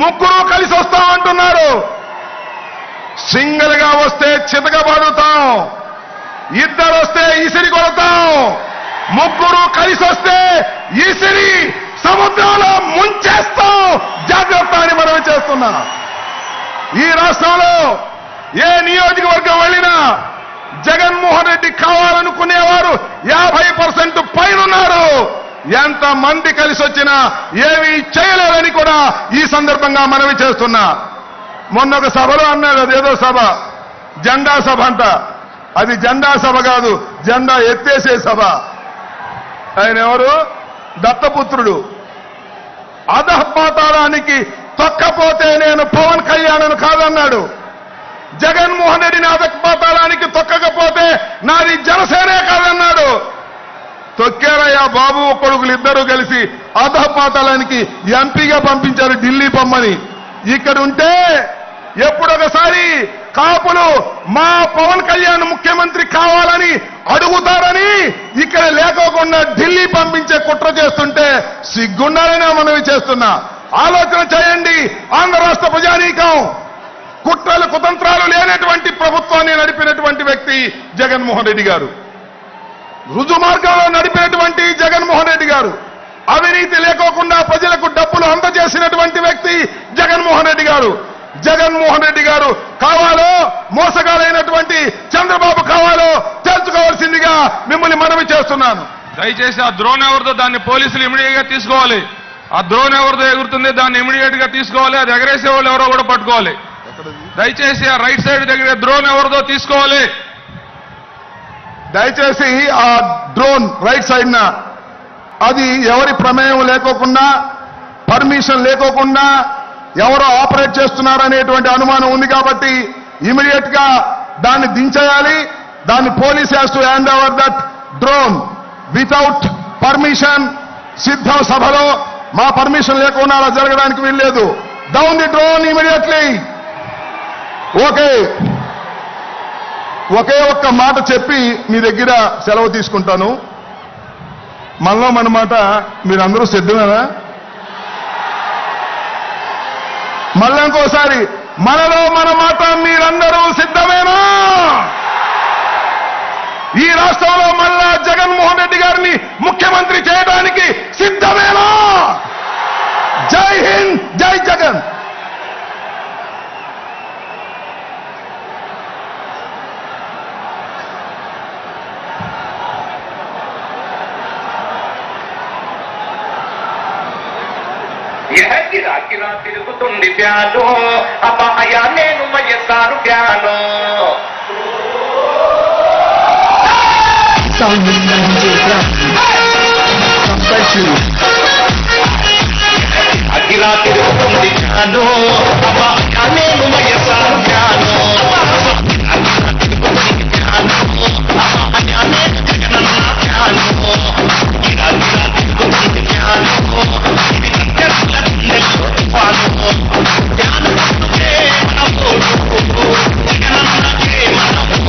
ముగ్గురు కలిసి వస్తాం అంటున్నారు సింగిల్గా వస్తే చితకబాదుతాం ఇద్దరు వస్తే ఇసిరి కొడతాం. ముగ్గురు కలిసి వస్తే ఇసిరి సముద్రంలో ముంచేస్తాం. జాగ్రత్త అని మనం చేస్తున్నా. ఈ రాష్ట్రంలో ఏ నియోజకవర్గం వెళ్ళినా జగన్మోహన్ రెడ్డి కావాలనుకునేవారు యాభై పర్సెంట్ పైనున్నారు. ఎంత మంది కలిసి వచ్చినా ఏమీ చేయలేరని కూడా ఈ సందర్భంగా మనవి చేస్తున్నా. మొన్న ఒక సభలో అన్నాడు అదేదో సభ జెండా సభ అంట. అది జెండా సభ కాదు జెండా ఎత్తేసే సభ. ఆయన ఎవరు? దత్తపుత్రుడు. అధపాతాళానికి తొక్కపోతే నేను పవన్ కళ్యాణ్ కాదన్నాడు. జగన్మోహన్ రెడ్డిని అధపాతాళానికి తొక్కకపోతే నాది జనసేనే కాదన్నాడు. బాబు కొడుకులు ఇద్దరు కలిసి అధపాతాళానికి ఎంపీగా పంపించారు ఢిల్లీ పొమ్మని ఇక్కడ ఉంటే ఎప్పుడొకసారి కాపులు మా పవన్ కళ్యాణ్ ముఖ్యమంత్రి కావాలని అడుగుతారని ఇక్కడ లేకోకుండా ఢిల్లీ పంపించే కుట్ర చేస్తుంటే సిగ్గుండాలని మనవి చేస్తున్నా. ఆలోచన చేయండి ఆంధ్ర రాష్ట్ర ప్రజానీకం. కుట్రలు కుతంత్రాలు లేనటువంటి ప్రభుత్వాన్ని నడిపినటువంటి వ్యక్తి జగన్మోహన్ రెడ్డి గారు. రుజు మార్గంలో నడిపినటువంటి జగన్మోహన్ రెడ్డి గారు అవినీతి లేకోకుండా ప్రజలకు డబ్బులు అందజేసినటువంటి వ్యక్తి జగన్మోహన్ రెడ్డి గారు. జగన్మోహన్ రెడ్డి గారు కావాలో మోసగాలైనటువంటి చంద్రబాబు కావాలో తెలుసుకోవాల్సిందిగా మిమ్మల్ని మనవి చేస్తున్నాను. దయచేసి ఆ ద్రోణ్ ఎవరిదో దాన్ని పోలీసులు ఇమీడియట్గా తీసుకోవాలి. ఆ ద్రోణ్ ఎవరిదో ఎగురుతుంది దాన్ని ఇమీడియట్గా తీసుకోవాలి. అది ఎగరేసే వాళ్ళు ఎవరో కూడా పట్టుకోవాలి. దయచేసి ఆ రైట్ సైడ్ దగ్గర ద్రోణ్ ఎవరిదో తీసుకోవాలి. దయచేసి ఆ డ్రోన్ రైట్ సైడ్న అది ఎవరి ప్రమేయం లేకోకుండా పర్మిషన్ లేకోకుండా ఎవరో ఆపరేట్ చేస్తున్నారనేటువంటి అనుమానం ఉంది కాబట్టి ఇమీడియట్గా దాన్ని దించేయాలి. దాన్ని police has to hand over that drone without permission సిద్ధం సభలో మా పర్మిషన్ లేకుండా అలా జరగడానికి వీల్లేదు. Down the drone immediately okay ఒకే ఒక్క మాట చెప్పి మీ దగ్గర సెలవు తీసుకుంటాను. మనలో మన మాట మీరందరూ సిద్ధమేనా? మళ్ళీ ఇంకోసారి మనలో మన మాట మీరందరూ సిద్ధమేనా? ఈ రాష్ట్రంలో మళ్ళా జగన్మోహన్ రెడ్డి గారిని ముఖ్యమంత్రి చేయడానికి Ya kirakin diriku tundihiano, apa kaya nenun majelisaruh diano. Tunggu nanti ya.